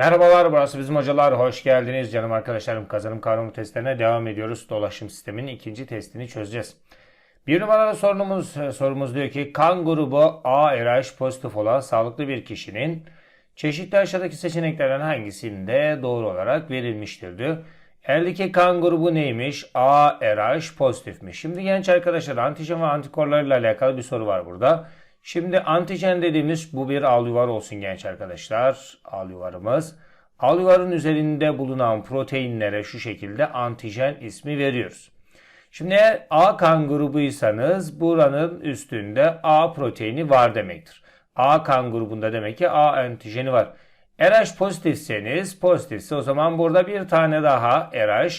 Merhabalar burası bizim hocalar. Hoş geldiniz canım arkadaşlarım. Kazanım kavramı testlerine devam ediyoruz. Dolaşım sisteminin ikinci testini çözeceğiz. Bir numaralı sorumuz, sorumuz diyor ki kan grubu A RH pozitif olan sağlıklı bir kişinin çeşitli aşağıdaki seçeneklerden hangisinde doğru olarak verilmiştir diyor. Eldeki kan grubu neymiş? A RH pozitifmiş. Şimdi genç arkadaşlar antijen ve antikorlarla alakalı bir soru var burada. Şimdi antijen dediğimiz bu bir al yuvar olsun genç arkadaşlar. Al yuvarımız. Al yuvarın üzerinde bulunan proteinlere şu şekilde antijen ismi veriyoruz. Şimdi eğer A kan grubuysanız buranın üstünde A proteini var demektir. A kan grubunda demek ki A antijeni var. RH pozitifseniz pozitifse o zaman burada bir tane daha RH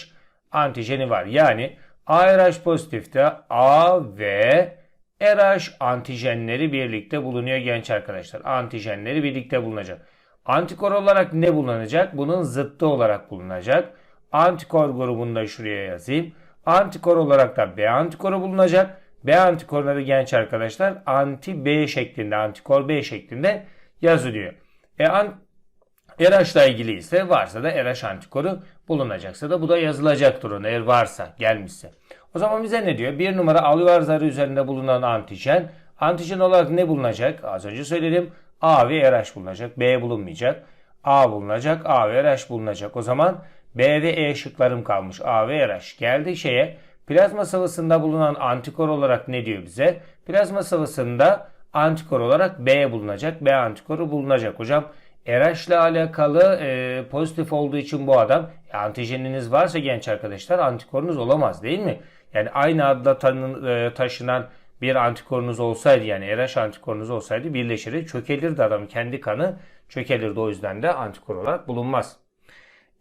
antijeni var. Yani ARH pozitifte A ve RH antijenleri birlikte bulunuyor genç arkadaşlar. Antijenleri birlikte bulunacak. Antikor olarak ne bulunacak? Bunun zıttı olarak bulunacak. Antikor grubunu da şuraya yazayım. Antikor olarak da B antikoru bulunacak. B antikorları genç arkadaşlar anti B şeklinde, antikor B şeklinde yazılıyor. E, an, RH ile ilgili ise varsa da RH antikoru bulunacaksa da bu da yazılacaktır ona eğer varsa gelmişse. O zaman bize ne diyor? Bir numara alüvar zarı üzerinde bulunan antijen. Antijen olarak ne bulunacak? Az önce söyledim. A ve RH bulunacak. B bulunmayacak. A bulunacak. A ve RH bulunacak. O zaman B ve E şıklarım kalmış. A ve RH. Geldi şeye. Plazma sıvısında bulunan antikor olarak ne diyor bize? Plazma sıvısında antikor olarak B bulunacak. B antikoru bulunacak. Hocam RH ile alakalı e, pozitif olduğu için bu adam e, antijeniniz varsa genç arkadaşlar antikorunuz olamaz değil mi? Yani aynı adla tanın, e, taşınan bir antikorunuz olsaydı yani RH antikorunuz olsaydı birleşir çökelirdi adam kendi kanı çökelirdi o yüzden de antikor olarak bulunmaz.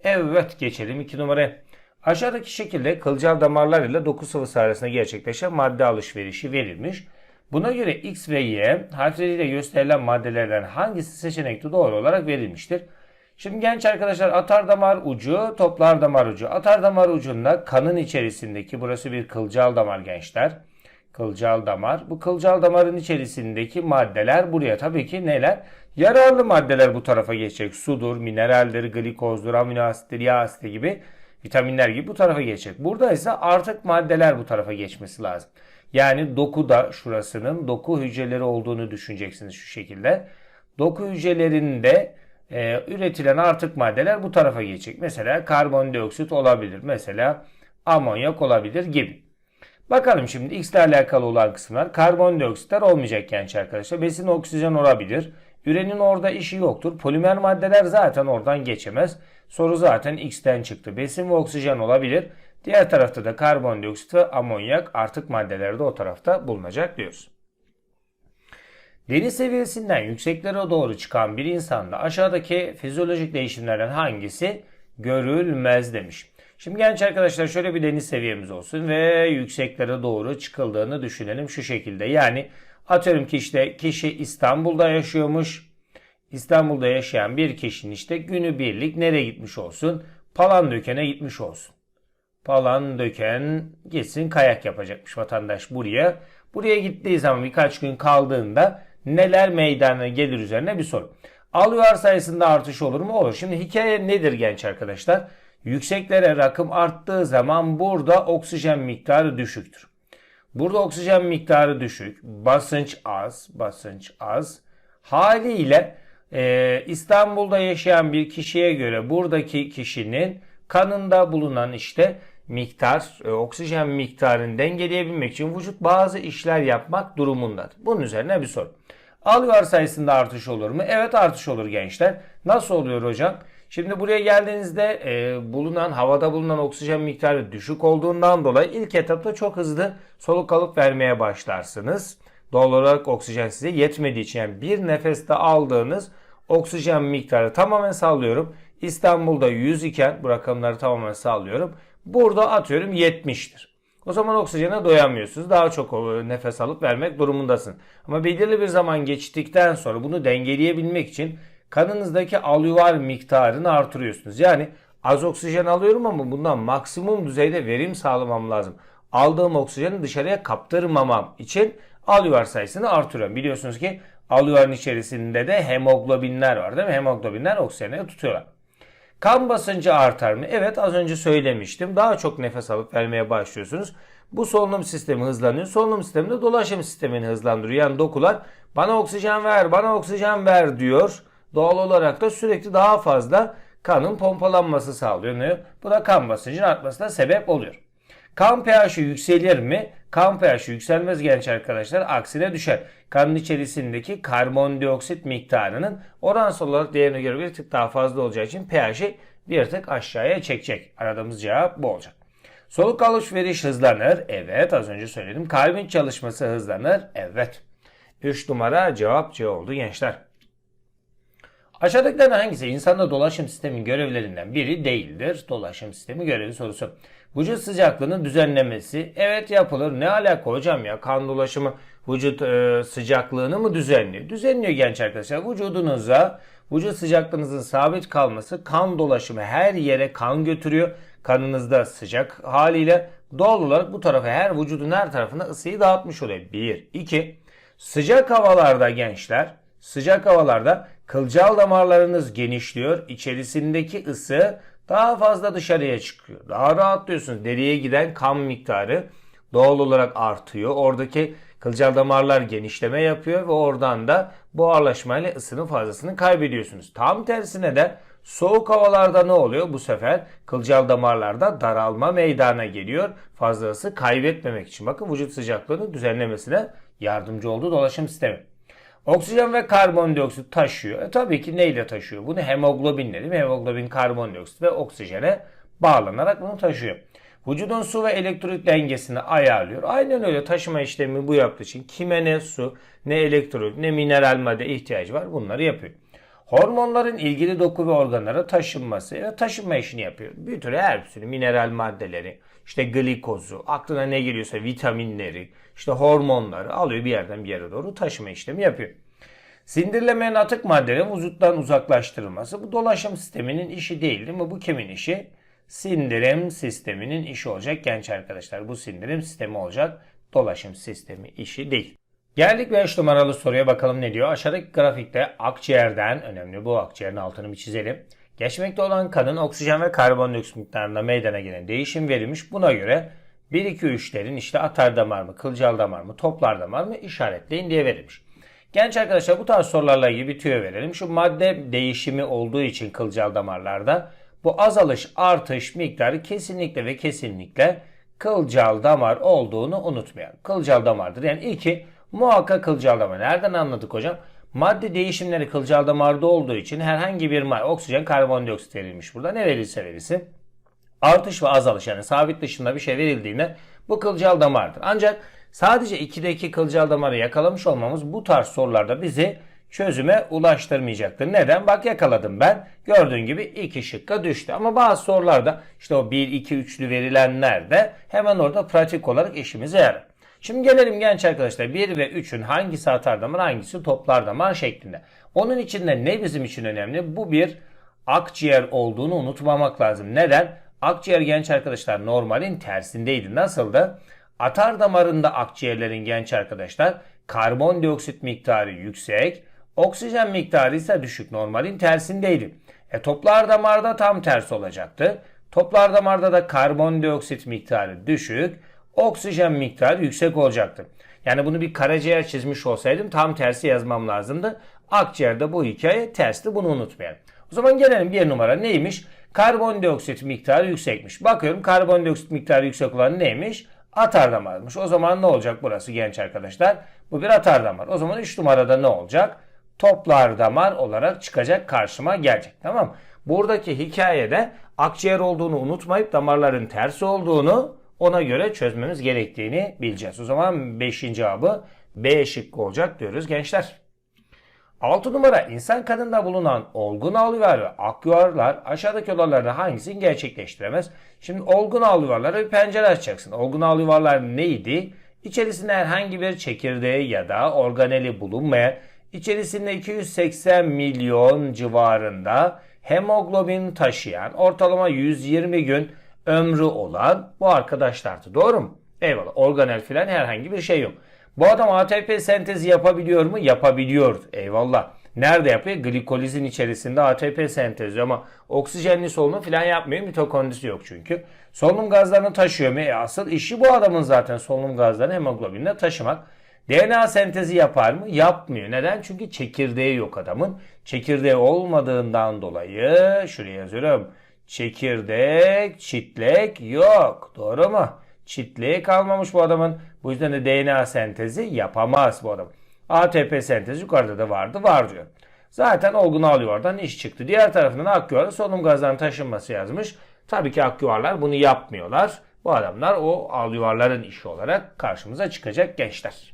Evet geçelim 2 numaraya. Aşağıdaki şekilde kılcal damarlar ile doku sıvısı arasında gerçekleşen madde alışverişi verilmiş. Buna göre X ve Y harfleriyle gösterilen maddelerden hangisi seçenekte doğru olarak verilmiştir? Şimdi genç arkadaşlar atar damar ucu, toplar damar ucu. Atar damar ucunda kanın içerisindeki burası bir kılcal damar gençler. Kılcal damar. Bu kılcal damarın içerisindeki maddeler buraya tabii ki neler? Yararlı maddeler bu tarafa geçecek. Sudur, mineraldir, glikozdur, amino asittir, yağ asiti gibi vitaminler gibi bu tarafa geçecek. Burada ise artık maddeler bu tarafa geçmesi lazım. Yani dokuda şurasının doku hücreleri olduğunu düşüneceksiniz şu şekilde. Doku hücrelerinde e, üretilen artık maddeler bu tarafa geçecek. Mesela karbondioksit olabilir. Mesela amonyak olabilir gibi. Bakalım şimdi X ile alakalı olan kısımlar. Karbondioksitler olmayacak genç arkadaşlar. Besin oksijen olabilir. Ürenin orada işi yoktur. Polimer maddeler zaten oradan geçemez. Soru zaten X'ten çıktı. Besin ve oksijen olabilir. Diğer tarafta da karbondioksit ve amonyak artık maddeleri de o tarafta bulunacak diyoruz. Deniz seviyesinden yükseklere doğru çıkan bir insanda aşağıdaki fizyolojik değişimlerden hangisi görülmez demiş. Şimdi genç arkadaşlar şöyle bir deniz seviyemiz olsun ve yükseklere doğru çıkıldığını düşünelim şu şekilde. Yani atıyorum ki işte kişi İstanbul'da yaşıyormuş. İstanbul'da yaşayan bir kişinin işte günü birlik nereye gitmiş olsun? Palandöken'e gitmiş olsun. Palandöken gitsin kayak yapacakmış vatandaş buraya. Buraya gittiği zaman birkaç gün kaldığında neler meydana gelir üzerine bir soru. Alüvar sayısında artış olur mu? Olur. Şimdi hikaye nedir genç arkadaşlar? Yükseklere rakım arttığı zaman burada oksijen miktarı düşüktür. Burada oksijen miktarı düşük, basınç az, basınç az. Haliyle e, İstanbul'da yaşayan bir kişiye göre buradaki kişinin kanında bulunan işte miktar, e, oksijen miktarını dengeleyebilmek için vücut bazı işler yapmak durumundadır. Bunun üzerine bir soru. Alüvar sayısında artış olur mu? Evet artış olur gençler. Nasıl oluyor hocam? Şimdi buraya geldiğinizde e, bulunan havada bulunan oksijen miktarı düşük olduğundan dolayı ilk etapta çok hızlı soluk alıp vermeye başlarsınız. Doğal olarak oksijen size yetmediği için yani bir nefeste aldığınız oksijen miktarı tamamen sallıyorum. İstanbul'da 100 iken bu rakamları tamamen sallıyorum. Burada atıyorum 70'tir. O zaman oksijene doyamıyorsunuz. Daha çok nefes alıp vermek durumundasın. Ama belirli bir zaman geçtikten sonra bunu dengeleyebilmek için kanınızdaki alüvar miktarını artırıyorsunuz. Yani az oksijen alıyorum ama bundan maksimum düzeyde verim sağlamam lazım. Aldığım oksijeni dışarıya kaptırmamam için alüvar sayısını artırıyorum. Biliyorsunuz ki alüvarın içerisinde de hemoglobinler var değil mi? Hemoglobinler oksijeni tutuyorlar. Kan basıncı artar mı? Evet az önce söylemiştim. Daha çok nefes alıp vermeye başlıyorsunuz. Bu solunum sistemi hızlanıyor. Solunum sistemi de dolaşım sistemini hızlandırıyor. Yani dokular bana oksijen ver, bana oksijen ver diyor. Doğal olarak da sürekli daha fazla kanın pompalanması sağlıyor. Bu da kan basıncının artmasına sebep oluyor. Kan pH'i yükselir mi? Kan pH'i yükselmez genç arkadaşlar. Aksine düşer. Kanın içerisindeki karbondioksit miktarının oransal olarak değerine göre bir tık daha fazla olacağı için pH'i bir tık aşağıya çekecek. Aradığımız cevap bu olacak. Soluk alışveriş hızlanır. Evet az önce söyledim. Kalbin çalışması hızlanır. Evet. 3 numara cevap C oldu gençler. Aşağıdakilerden hangisi insanda dolaşım sistemin görevlerinden biri değildir? Dolaşım sistemi görevi sorusu. Vücut sıcaklığının düzenlemesi. Evet yapılır. Ne alaka hocam ya? Kan dolaşımı vücut e, sıcaklığını mı düzenliyor? Düzenliyor genç arkadaşlar. Vücudunuza vücut sıcaklığınızın sabit kalması kan dolaşımı her yere kan götürüyor. Kanınızda sıcak haliyle doğal olarak bu tarafa her vücudun her tarafına ısıyı dağıtmış oluyor. 1. 2. Sıcak havalarda gençler sıcak havalarda kılcal damarlarınız genişliyor. İçerisindeki ısı daha fazla dışarıya çıkıyor. Daha rahatlıyorsunuz. Deriye giden kan miktarı doğal olarak artıyor. Oradaki kılcal damarlar genişleme yapıyor ve oradan da buharlaşmayla ısının fazlasını kaybediyorsunuz. Tam tersine de soğuk havalarda ne oluyor? Bu sefer kılcal damarlarda daralma meydana geliyor. Fazla kaybetmemek için. Bakın vücut sıcaklığını düzenlemesine yardımcı oldu dolaşım sistemi. Oksijen ve karbondioksit taşıyor. E tabii ki neyle taşıyor? Bunu hemoglobinle değil mi? Hemoglobin karbondioksit ve oksijene bağlanarak bunu taşıyor. Vücudun su ve elektrolit dengesini ayarlıyor. Aynen öyle taşıma işlemi bu yaptığı için kime ne su, ne elektrolit, ne mineral madde ihtiyacı var bunları yapıyor. Hormonların ilgili doku ve organlara taşınması ve taşınma işini yapıyor. Bir tür her sürü mineral maddeleri, işte glikozu, aklına ne geliyorsa vitaminleri, işte hormonları alıyor bir yerden bir yere doğru taşıma işlemi yapıyor. Sindirlemeyen atık maddelerin vücuttan uzaklaştırılması bu dolaşım sisteminin işi değil değil mi? Bu kimin işi? Sindirim sisteminin işi olacak genç arkadaşlar. Bu sindirim sistemi olacak. Dolaşım sistemi işi değil. Geldik 5 numaralı soruya bakalım ne diyor. Aşağıdaki grafikte akciğerden önemli bu akciğerin altını bir çizelim. Geçmekte olan kanın oksijen ve karbondioksit miktarında meydana gelen değişim verilmiş. Buna göre 1-2-3'lerin işte atar damar mı, kılcal damar mı, toplar damar mı işaretleyin diye verilmiş. Genç arkadaşlar bu tarz sorularla ilgili bir tüyo verelim. Şu madde değişimi olduğu için kılcal damarlarda bu azalış artış miktarı kesinlikle ve kesinlikle kılcal damar olduğunu unutmayalım. Kılcal damardır. Yani iki muhakkak kılcal damar. Nereden anladık hocam? Madde değişimleri kılcal damarda olduğu için herhangi bir madde, oksijen, karbondioksit verilmiş burada. Ne verilse verilsin. Artış ve azalış yani sabit dışında bir şey verildiğinde bu kılcal damardır. Ancak sadece 2'deki kılcal damarı yakalamış olmamız bu tarz sorularda bizi çözüme ulaştırmayacaktır. Neden? Bak yakaladım ben. Gördüğün gibi iki şıkka düştü. Ama bazı sorularda işte o 1, 2, 3'lü verilenler de hemen orada pratik olarak işimize yarar. Şimdi gelelim genç arkadaşlar 1 ve 3'ün hangisi atar damar hangisi toplar damar şeklinde. Onun içinde ne bizim için önemli? Bu bir akciğer olduğunu unutmamak lazım. Neden? Akciğer genç arkadaşlar normalin tersindeydi. Nasıldı? Atar damarında akciğerlerin genç arkadaşlar karbondioksit miktarı yüksek, oksijen miktarı ise düşük normalin tersindeydi. E toplar damarda tam tersi olacaktı. Toplar damarda da karbondioksit miktarı düşük, oksijen miktarı yüksek olacaktı. Yani bunu bir karaciğer çizmiş olsaydım tam tersi yazmam lazımdı. Akciğerde bu hikaye tersti bunu unutmayalım. O zaman gelelim bir numara neymiş? Karbondioksit miktarı yüksekmiş. Bakıyorum karbondioksit miktarı yüksek olan neymiş? Atar damarmış. O zaman ne olacak burası genç arkadaşlar? Bu bir atar damar. O zaman 3 numarada ne olacak? Toplar damar olarak çıkacak karşıma gelecek. Tamam Buradaki hikayede akciğer olduğunu unutmayıp damarların tersi olduğunu ona göre çözmemiz gerektiğini bileceğiz. O zaman 5. cevabı B şıkkı olacak diyoruz gençler. 6 numara insan kadında bulunan olgun alüvar ve akyuvarlar aşağıdaki olaylardan hangisini gerçekleştiremez? Şimdi olgun alüvarlara bir pencere açacaksın. Olgun alüvarlar neydi? İçerisinde herhangi bir çekirdeği ya da organeli bulunmayan, içerisinde 280 milyon civarında hemoglobin taşıyan, ortalama 120 gün ömrü olan bu arkadaşlardı. Doğru mu? Eyvallah. Organel filan herhangi bir şey yok. Bu adam ATP sentezi yapabiliyor mu? Yapabiliyor. Eyvallah. nerede yapıyor? Glikolizin içerisinde ATP sentezliyor ama oksijenli solunum falan yapmıyor. Mitokondrisi yok çünkü. Solunum gazlarını taşıyor mu? E asıl işi bu adamın zaten solunum gazlarını hemoglobinle taşımak. DNA sentezi yapar mı? Yapmıyor. Neden? Çünkü çekirdeği yok adamın. Çekirdeği olmadığından dolayı şuraya yazıyorum. Çekirdek, çitlek yok. Doğru mu? Çitliği kalmamış bu adamın. Bu yüzden de DNA sentezi yapamaz bu adam. ATP sentezi yukarıda da vardı. Var diyor. Zaten olgun alıyordan iş çıktı. Diğer tarafından akciğer solunum gazlarının taşınması yazmış. Tabii ki akciğerler bunu yapmıyorlar. Bu adamlar o alüvarların işi olarak karşımıza çıkacak gençler.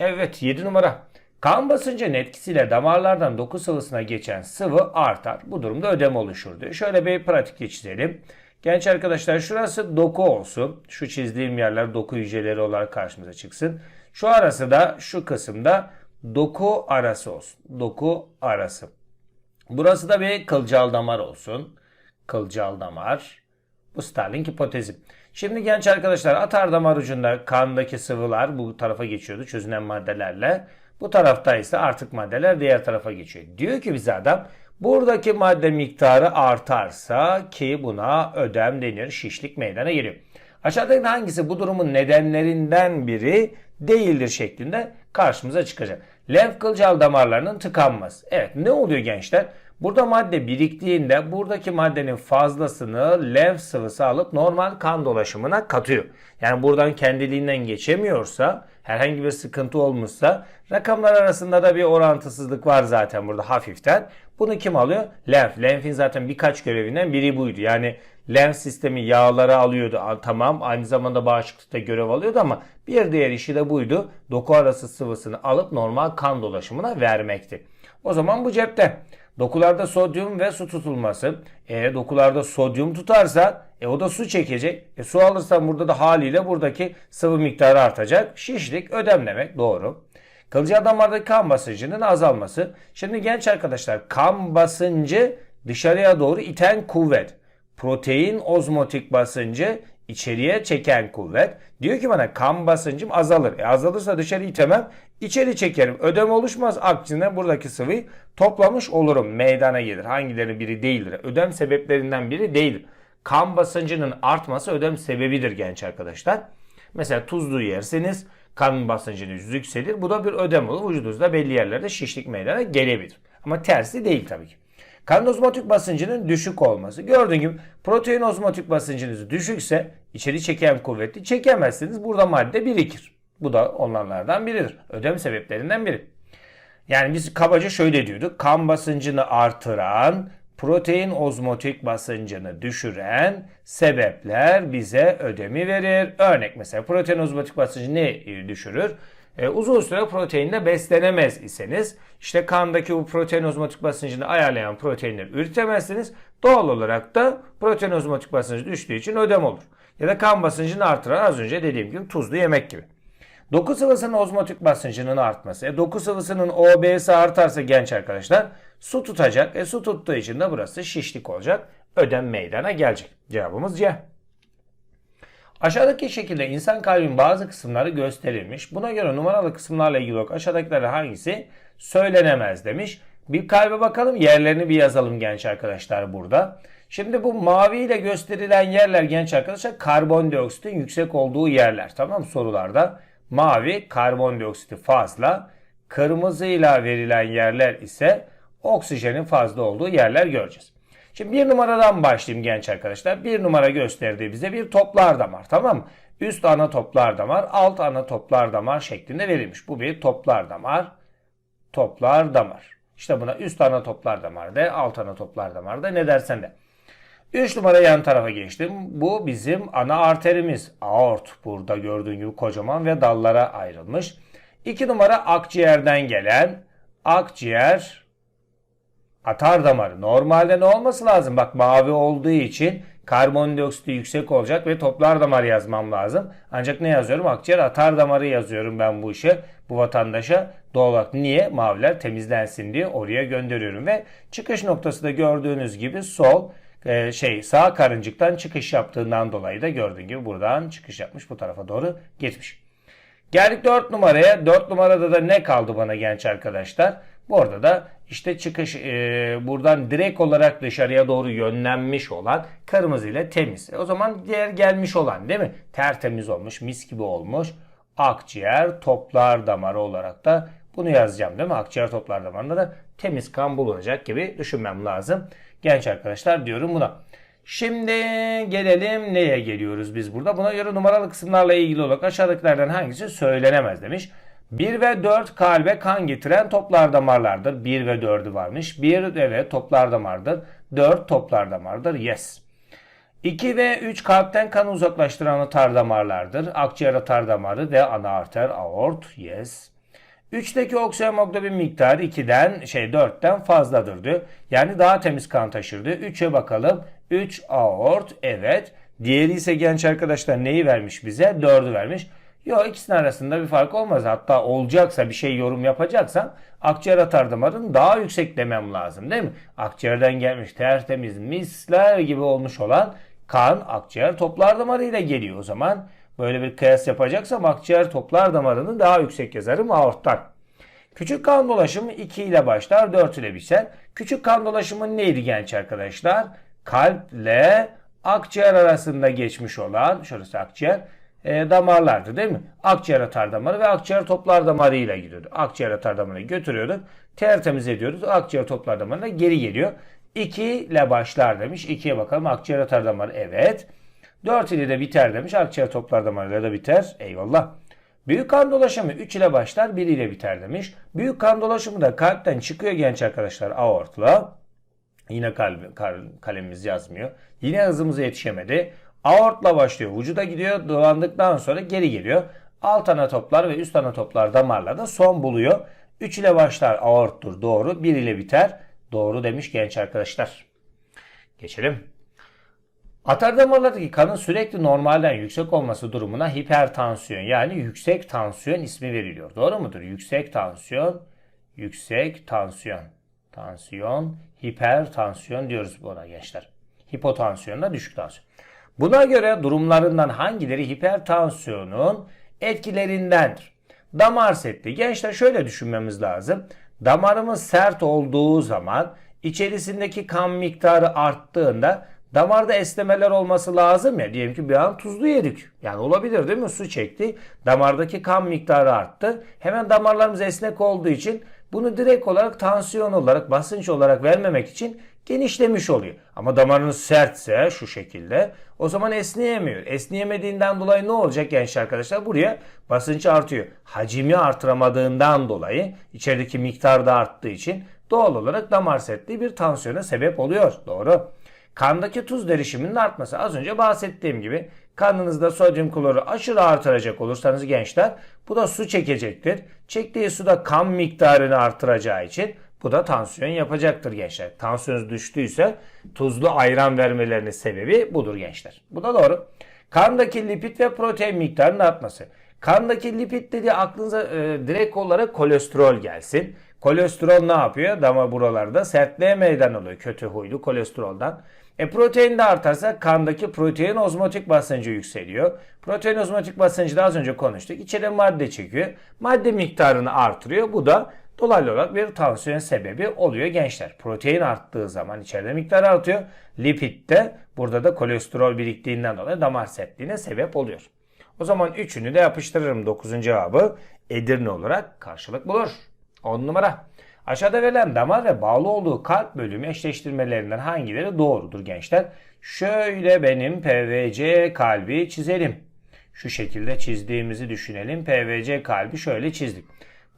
Evet 7 numara. Kan basıncının etkisiyle damarlardan doku sıvısına geçen sıvı artar. Bu durumda ödem oluşur diyor. Şöyle bir pratik çizelim. Genç arkadaşlar şurası doku olsun. Şu çizdiğim yerler doku hücreleri olarak karşımıza çıksın. Şu arası da şu kısımda doku arası olsun. Doku arası. Burası da bir kılcal damar olsun. Kılcal damar. Bu Starling hipotezi. Şimdi genç arkadaşlar atar damar ucunda kandaki sıvılar bu tarafa geçiyordu çözünen maddelerle. Bu tarafta ise artık maddeler diğer tarafa geçiyor. Diyor ki bize adam buradaki madde miktarı artarsa ki buna ödem denir şişlik meydana geliyor. Aşağıdaki hangisi bu durumun nedenlerinden biri değildir şeklinde karşımıza çıkacak. Lenf kılcal damarlarının tıkanması. Evet ne oluyor gençler? Burada madde biriktiğinde buradaki maddenin fazlasını lenf sıvısı alıp normal kan dolaşımına katıyor. Yani buradan kendiliğinden geçemiyorsa herhangi bir sıkıntı olmuşsa rakamlar arasında da bir orantısızlık var zaten burada hafiften. Bunu kim alıyor? Lenf. Lenfin zaten birkaç görevinden biri buydu. Yani lenf sistemi yağları alıyordu. Tamam aynı zamanda bağışıklıkta görev alıyordu ama bir diğer işi de buydu. Doku arası sıvısını alıp normal kan dolaşımına vermekti. O zaman bu cepte. Dokularda sodyum ve su tutulması. E dokularda sodyum tutarsa e o da su çekecek. E su alırsan burada da haliyle buradaki sıvı miktarı artacak. Şişlik ödem demek doğru. Kılcal damardaki kan basıncının azalması. Şimdi genç arkadaşlar kan basıncı dışarıya doğru iten kuvvet. Protein ozmotik basıncı içeriye çeken kuvvet. Diyor ki bana kan basıncım azalır. E azalırsa dışarı itemem. içeri çekerim. Ödem oluşmaz. Aksine buradaki sıvıyı toplamış olurum. Meydana gelir. Hangileri biri değildir. Ödem sebeplerinden biri değildir. Kan basıncının artması ödem sebebidir genç arkadaşlar. Mesela tuzlu yerseniz kan basıncınız yükselir. Bu da bir ödem olur. Vücudunuzda belli yerlerde şişlik meydana gelebilir. Ama tersi değil tabii ki. Kan ozmotik basıncının düşük olması. Gördüğün gibi protein ozmotik basıncınız düşükse içeri çeken kuvvetli çekemezsiniz. Burada madde birikir. Bu da onlardan biridir. Ödem sebeplerinden biri. Yani biz kabaca şöyle diyorduk. Kan basıncını artıran, protein ozmotik basıncını düşüren sebepler bize ödemi verir. Örnek mesela protein ozmotik basıncı ne düşürür? E, uzun süre proteinle beslenemez iseniz işte kandaki bu protein ozmotik basıncını ayarlayan proteinleri üretemezsiniz. Doğal olarak da protein ozmotik basıncı düştüğü için ödem olur. Ya da kan basıncını artıran az önce dediğim gibi tuzlu yemek gibi. Doku sıvısının ozmotik basıncının artması. E, doku sıvısının OB'si artarsa genç arkadaşlar su tutacak. E, su tuttuğu için de burası şişlik olacak. Ödem meydana gelecek. Cevabımız C. Aşağıdaki şekilde insan kalbinin bazı kısımları gösterilmiş. Buna göre numaralı kısımlarla ilgili olarak aşağıdakilerden hangisi söylenemez demiş. Bir kalbe bakalım yerlerini bir yazalım genç arkadaşlar burada. Şimdi bu mavi ile gösterilen yerler genç arkadaşlar karbondioksitin yüksek olduğu yerler. Tamam sorularda. Mavi karbondioksiti fazla. Kırmızıyla verilen yerler ise oksijenin fazla olduğu yerler göreceğiz. Şimdi bir numaradan başlayayım genç arkadaşlar. Bir numara gösterdiği bize bir toplar damar tamam mı? Üst ana toplar damar, alt ana toplar damar şeklinde verilmiş. Bu bir toplar damar, toplar damar. İşte buna üst ana toplar damar de, alt ana toplar damar da ne dersen de. 3 numara yan tarafa geçtim. Bu bizim ana arterimiz. Aort burada gördüğün gibi kocaman ve dallara ayrılmış. 2 numara akciğerden gelen akciğer atar damarı. Normalde ne olması lazım? Bak mavi olduğu için karbondioksit yüksek olacak ve toplar damarı yazmam lazım. Ancak ne yazıyorum? Akciğer atar damarı yazıyorum ben bu işe. Bu vatandaşa doğal olarak niye? Maviler temizlensin diye oraya gönderiyorum. Ve çıkış noktası da gördüğünüz gibi sol e, şey sağ karıncıktan çıkış yaptığından dolayı da gördüğün gibi buradan çıkış yapmış bu tarafa doğru gitmiş. Geldik 4 numaraya. 4 numarada da ne kaldı bana genç arkadaşlar? Burada da işte çıkış e, buradan direkt olarak dışarıya doğru yönlenmiş olan kırmızı ile temiz. E, o zaman diğer gelmiş olan değil mi? Tertemiz olmuş, mis gibi olmuş. Akciğer toplar damarı olarak da bunu yazacağım değil mi? Akciğer toplar damarında da temiz kan bulunacak gibi düşünmem lazım. Genç arkadaşlar diyorum buna. Şimdi gelelim neye geliyoruz biz burada? Buna göre numaralı kısımlarla ilgili olarak aşağıdakilerden hangisi söylenemez demiş. 1 ve 4 kalbe kan getiren toplar damarlardır. 1 ve 4'ü varmış. 1 evet toplar damardır. 4 toplar damardır. Yes. 2 ve 3 kalpten kan uzaklaştıran atar damarlardır. Akciğer atar damarı ve ana arter aort. Yes. 3'teki oksijen hemoglobin miktarı 2'den şey 4'ten fazladır diyor. Yani daha temiz kan taşır diyor. 3'e bakalım. 3 aort evet. Diğeri ise genç arkadaşlar neyi vermiş bize? 4'ü vermiş. Yok ikisinin arasında bir fark olmaz. Hatta olacaksa bir şey yorum yapacaksan akciğer atar damarın daha yüksek demem lazım değil mi? Akciğerden gelmiş tertemiz misler gibi olmuş olan kan akciğer toplar damarıyla geliyor o zaman. Böyle bir kıyas yapacaksam akciğer toplar damarını daha yüksek yazarım aorttan. Küçük kan dolaşımı 2 ile başlar 4 ile biter. Küçük kan dolaşımı neydi genç arkadaşlar? Kalple akciğer arasında geçmiş olan şurası akciğer e, damarlardı değil mi? Akciğer atar damarı ve akciğer toplar damarı ile gidiyordu. Akciğer atar damarını götürüyorduk. Tertemiz ediyoruz. Akciğer toplar damarına geri geliyor. 2 ile başlar demiş. 2'ye bakalım. Akciğer atar damarı evet. 4 ile de biter demiş. Akciğer toplar damarıyla da biter. Eyvallah. Büyük kan dolaşımı 3 ile başlar 1 ile biter demiş. Büyük kan dolaşımı da kalpten çıkıyor genç arkadaşlar aortla. Yine kalbi, kalemimiz yazmıyor. Yine hızımıza yetişemedi. Aortla başlıyor. Vücuda gidiyor. Dolandıktan sonra geri geliyor. Alt ana toplar ve üst ana toplar damarlarda son buluyor. 3 ile başlar aorttur doğru. 1 ile biter. Doğru demiş genç arkadaşlar. Geçelim. Atar damarlardaki kanın sürekli normalden yüksek olması durumuna hipertansiyon yani yüksek tansiyon ismi veriliyor. Doğru mudur? Yüksek tansiyon, yüksek tansiyon, tansiyon, hipertansiyon diyoruz buna gençler. Hipotansiyon da düşük tansiyon. Buna göre durumlarından hangileri hipertansiyonun etkilerindendir? Damar setli. Gençler şöyle düşünmemiz lazım. Damarımız sert olduğu zaman içerisindeki kan miktarı arttığında damarda esnemeler olması lazım ya. Diyelim ki bir an tuzlu yedik. Yani olabilir değil mi? Su çekti. Damardaki kan miktarı arttı. Hemen damarlarımız esnek olduğu için bunu direkt olarak tansiyon olarak, basınç olarak vermemek için genişlemiş oluyor. Ama damarınız sertse şu şekilde o zaman esneyemiyor. Esneyemediğinden dolayı ne olacak genç arkadaşlar? Buraya basınç artıyor. Hacimi artıramadığından dolayı içerideki miktar da arttığı için doğal olarak damar sertliği bir tansiyona sebep oluyor. Doğru. Kandaki tuz derişiminin artması az önce bahsettiğim gibi kanınızda sodyum kloru aşırı artıracak olursanız gençler bu da su çekecektir. Çektiği suda kan miktarını artıracağı için bu da tansiyon yapacaktır gençler. Tansiyonunuz düştüyse tuzlu ayran vermelerinin sebebi budur gençler. Bu da doğru. Kandaki lipid ve protein miktarının artması. Kandaki lipid dediği aklınıza e, direkt olarak kolesterol gelsin. Kolesterol ne yapıyor? Damar buralarda sertliğe meydan oluyor. Kötü huylu kolesteroldan. E protein de artarsa kandaki protein ozmotik basıncı yükseliyor. Protein ozmotik basıncı da az önce konuştuk. İçeri madde çekiyor. Madde miktarını artırıyor. Bu da dolaylı olarak bir tansiyon sebebi oluyor gençler. Protein arttığı zaman içeride miktar artıyor. Lipid de burada da kolesterol biriktiğinden dolayı damar sertliğine sebep oluyor. O zaman üçünü de yapıştırırım. Dokuzuncu cevabı Edirne olarak karşılık bulur. 10 numara. Aşağıda verilen damar ve bağlı olduğu kalp bölümü eşleştirmelerinden hangileri doğrudur gençler? Şöyle benim PVC kalbi çizelim. Şu şekilde çizdiğimizi düşünelim. PVC kalbi şöyle çizdik.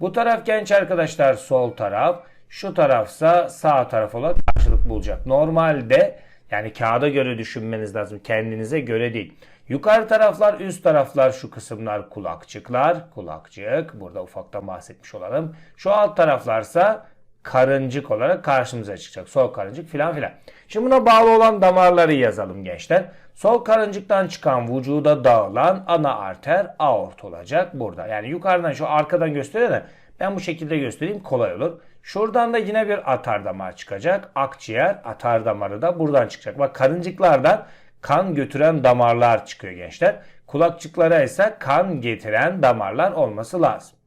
Bu taraf genç arkadaşlar sol taraf. Şu tarafsa sağ taraf olarak karşılık bulacak. Normalde yani kağıda göre düşünmeniz lazım. Kendinize göre değil. Yukarı taraflar, üst taraflar şu kısımlar kulakçıklar. Kulakçık. Burada ufaktan bahsetmiş olalım. Şu alt taraflarsa karıncık olarak karşımıza çıkacak. Sol karıncık filan filan. Şimdi buna bağlı olan damarları yazalım gençler. Sol karıncıktan çıkan vücuda dağılan ana arter aort olacak burada. Yani yukarıdan şu arkadan gösteriyor da ben bu şekilde göstereyim kolay olur. Şuradan da yine bir atar damar çıkacak. Akciğer atar damarı da buradan çıkacak. Bak karıncıklardan kan götüren damarlar çıkıyor gençler. Kulakçıklara ise kan getiren damarlar olması lazım.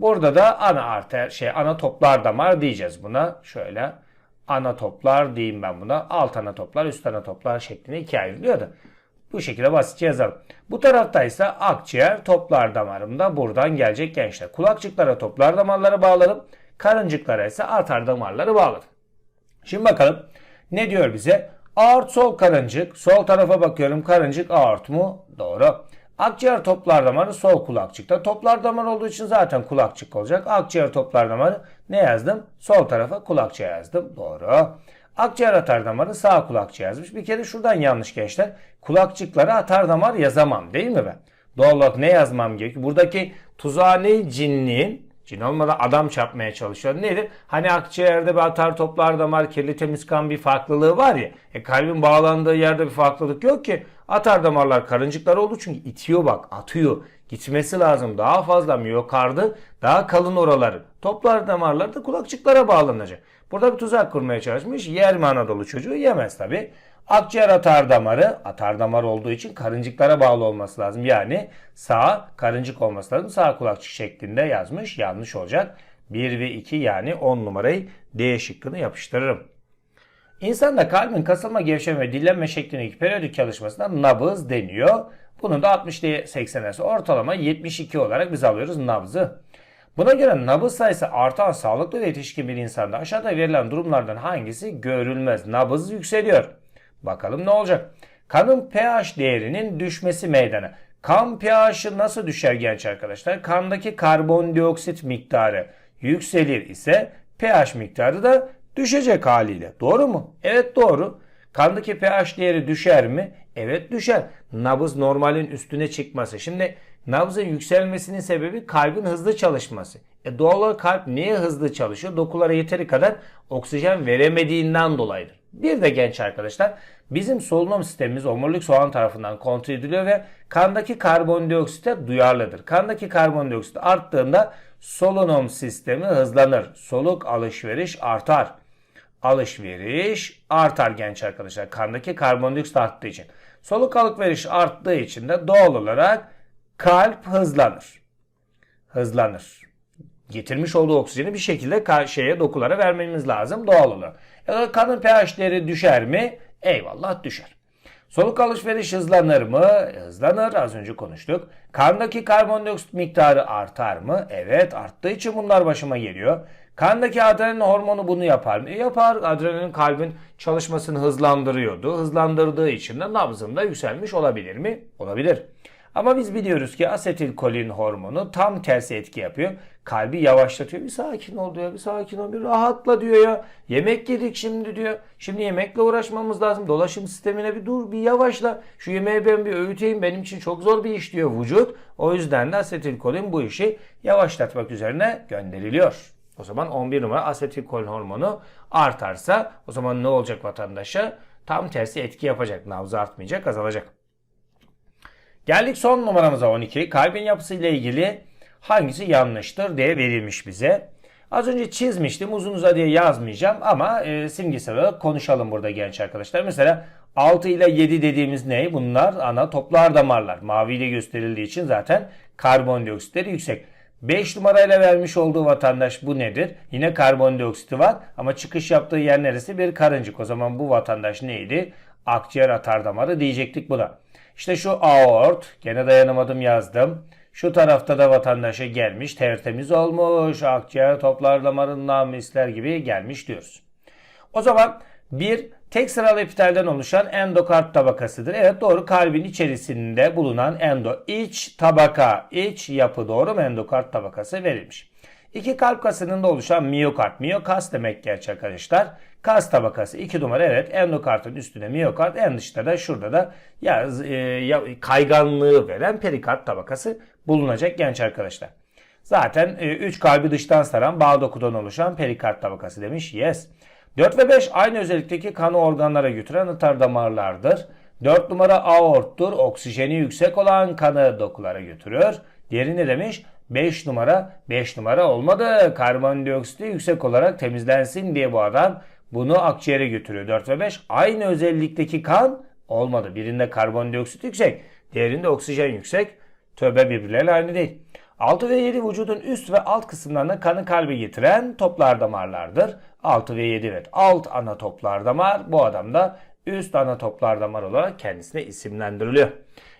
Burada da ana arter şey ana toplar damar diyeceğiz buna. Şöyle ana toplar diyeyim ben buna. Alt ana toplar, üst ana toplar şeklinde ikiye ayrılıyor da. Bu şekilde basitçe yazalım. Bu tarafta ise akciğer toplar damarında buradan gelecek gençler. Kulakçıklara toplar damarları bağladım. Karıncıklara ise arter damarları bağladım. Şimdi bakalım ne diyor bize? Aort sol karıncık. Sol tarafa bakıyorum. Karıncık aort mu? Doğru. Akciğer toplar damarı sol kulakçıkta. Toplar damar olduğu için zaten kulakçık olacak. Akciğer toplar damarı ne yazdım? Sol tarafa kulakçığa yazdım. Doğru. Akciğer atar damarı sağ kulakçığa yazmış. Bir kere şuradan yanlış gençler. Kulakçıklara atar damar yazamam değil mi ben? Doğal olarak ne yazmam gerekiyor? Buradaki tuzhane cinliğin Cin olmadan adam çarpmaya çalışıyor. Nedir? Hani akciğerde bir atar toplar damar kirli temiz kan bir farklılığı var ya. E kalbin bağlandığı yerde bir farklılık yok ki. Atar damarlar karıncıklar oldu çünkü itiyor bak atıyor. Gitmesi lazım daha fazla miyokardı daha kalın oraları. Toplar damarlar da kulakçıklara bağlanacak. Burada bir tuzak kurmaya çalışmış. Yer mi Anadolu çocuğu? Yemez tabi. Akciğer atar damarı, atar damar olduğu için karıncıklara bağlı olması lazım. Yani sağ karıncık olması lazım. Sağ kulakçık şeklinde yazmış. Yanlış olacak. 1 ve 2 yani 10 numarayı D şıkkını yapıştırırım. İnsanda kalbin kasılma, gevşeme ve dinlenme şeklindeki periyodik çalışmasına nabız deniyor. Bunu da 60 ile 80 arası ortalama 72 olarak biz alıyoruz nabzı. Buna göre nabız sayısı artan sağlıklı ve yetişkin bir insanda aşağıda verilen durumlardan hangisi görülmez? Nabız yükseliyor. Bakalım ne olacak? Kanın pH değerinin düşmesi meydana. Kan pH'i nasıl düşer genç arkadaşlar? Kandaki karbondioksit miktarı yükselir ise pH miktarı da düşecek haliyle. Doğru mu? Evet doğru. Kandaki pH değeri düşer mi? Evet düşer. Nabız normalin üstüne çıkması. Şimdi nabzın yükselmesinin sebebi kalbin hızlı çalışması. E doğal olarak kalp niye hızlı çalışıyor? Dokulara yeteri kadar oksijen veremediğinden dolayıdır. Bir de genç arkadaşlar bizim solunum sistemimiz omurilik soğan tarafından kontrol ediliyor ve kandaki karbondioksite duyarlıdır. Kandaki karbondioksit arttığında solunum sistemi hızlanır. Soluk alışveriş artar. Alışveriş artar genç arkadaşlar. Kandaki karbondioksit arttığı için. Soluk alışveriş arttığı için de doğal olarak kalp hızlanır. Hızlanır. Getirmiş olduğu oksijeni bir şekilde şeye dokulara vermemiz lazım doğal olarak. Ya da kanın pH değeri düşer mi? Eyvallah düşer. Soluk alışveriş hızlanır mı? Hızlanır. Az önce konuştuk. Kandaki karbondioksit miktarı artar mı? Evet arttığı için bunlar başıma geliyor. Kandaki adrenalin hormonu bunu yapar mı? E, yapar. Adrenalin kalbin çalışmasını hızlandırıyordu. Hızlandırdığı için de nabzında yükselmiş olabilir mi? Olabilir. Ama biz biliyoruz ki asetilkolin hormonu tam tersi etki yapıyor. Kalbi yavaşlatıyor. Bir sakin ol diyor. Bir sakin ol. Bir rahatla diyor ya. Yemek yedik şimdi diyor. Şimdi yemekle uğraşmamız lazım. Dolaşım sistemine bir dur bir yavaşla. Şu yemeği ben bir öğüteyim. Benim için çok zor bir iş diyor vücut. O yüzden de asetilkolin bu işi yavaşlatmak üzerine gönderiliyor. O zaman 11 numara asetilkolin hormonu artarsa o zaman ne olacak vatandaşa? Tam tersi etki yapacak. Nabzı artmayacak, azalacak. Geldik son numaramıza 12. Kalbin yapısı ile ilgili hangisi yanlıştır diye verilmiş bize. Az önce çizmiştim uzun uzadıya yazmayacağım ama e, simgesel olarak konuşalım burada genç arkadaşlar. Mesela 6 ile 7 dediğimiz ne? Bunlar ana toplar damarlar. Mavi ile gösterildiği için zaten karbondioksitleri yüksek. 5 numarayla vermiş olduğu vatandaş bu nedir? Yine karbondioksiti var ama çıkış yaptığı yer neresi? Bir karıncık. O zaman bu vatandaş neydi? Akciğer atar damarı diyecektik buna. İşte şu aort. Gene dayanamadım yazdım. Şu tarafta da vatandaşa gelmiş. Tertemiz olmuş. Akciğer toplar damarından misler gibi gelmiş diyoruz. O zaman bir tek sıralı epitelden oluşan endokard tabakasıdır. Evet doğru kalbin içerisinde bulunan endo iç tabaka iç yapı doğru mu endokard tabakası verilmiş. İki kalp kasının da oluşan miyokard. Miyokas demek gerçi arkadaşlar. Kas tabakası 2 numara evet endokartın üstüne miyokard en dışta da şurada da ya, e, ya, kayganlığı veren perikard tabakası bulunacak genç arkadaşlar. Zaten 3 e, kalbi dıştan saran bağ dokudan oluşan perikard tabakası demiş. Yes. 4 ve 5 aynı özellikteki kanı organlara götüren atar damarlardır. 4 numara aorttur. Oksijeni yüksek olan kanı dokulara götürür. Diğeri ne demiş? 5 numara 5 numara olmadı. Karbondioksiti yüksek olarak temizlensin diye bu adam bunu akciğere götürüyor. 4 ve 5 aynı özellikteki kan olmadı. Birinde karbondioksit yüksek, diğerinde oksijen yüksek. Tövbe birbirleriyle aynı değil. 6 ve 7 vücudun üst ve alt kısımlarına kanı kalbe getiren toplar damarlardır. 6 ve 7 evet alt ana toplar damar bu adam da üst ana toplar damar olarak kendisine isimlendiriliyor.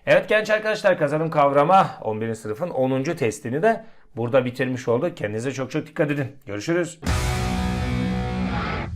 Evet genç arkadaşlar kazanım kavrama 11. sınıfın 10. testini de burada bitirmiş olduk. Kendinize çok çok dikkat edin. Görüşürüz.